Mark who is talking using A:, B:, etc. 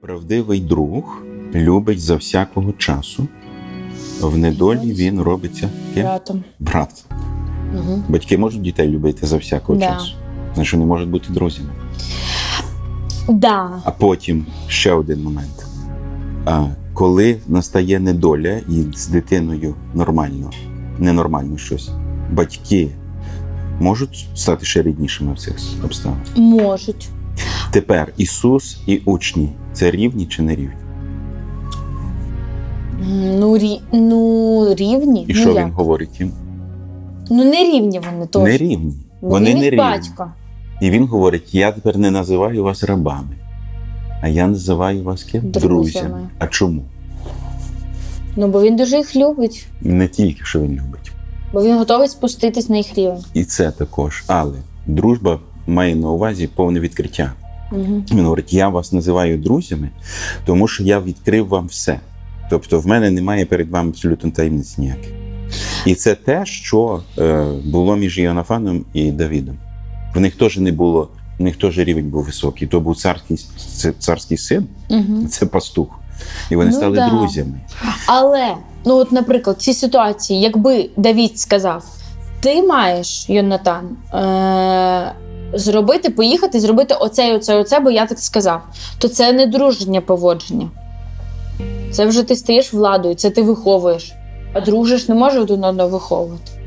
A: Правдивий друг любить за всякого часу. В недолі він робиться ким?
B: Братом.
A: Брат.
B: Угу.
A: Батьки можуть дітей любити за всякого
B: Да.
A: часу. Значить, вони можуть бути друзями.
B: Да.
A: А потім ще один момент. А, коли настає недоля і з дитиною нормально, ненормально щось, батьки можуть стати ще ріднішими в цих обставинах.
B: Можуть.
A: Тепер Ісус і учні це рівні чи не рівні?
B: Ну, рі... ну рівні.
A: І
B: ну,
A: що
B: як?
A: він говорить їм?
B: Ну не рівні вони теж.
A: Не рівні. Вони не рівні.
B: батько.
A: І він говорить: я тепер не називаю вас рабами, а я називаю вас ким?
B: Друзями.
A: А чому?
B: Ну бо він дуже їх любить,
A: Не тільки що він любить.
B: бо він готовий спуститись на їх рівень.
A: І це також. Але дружба має на увазі повне відкриття.
B: Угу.
A: Він говорить: я вас називаю друзями, тому що я відкрив вам все. Тобто, в мене немає перед вами абсолютно таємниць ніяких. І це те, що е, було між Іонафаном і Давідом. В них теж не було, в них теж рівень був високий. То був царський, царський син,
B: Угу.
A: це пастух. І вони
B: Ну
A: стали
B: да.
A: друзями.
B: Але, ну от, наприклад, в цій ситуації, якби Давід сказав: ти маєш, Йонатан, е- зробити, поїхати, зробити оце, і оце, оце, бо я так сказав, то це не дружнє поводження. Це вже ти стаєш владою, це ти виховуєш. А ж не може один одного виховувати.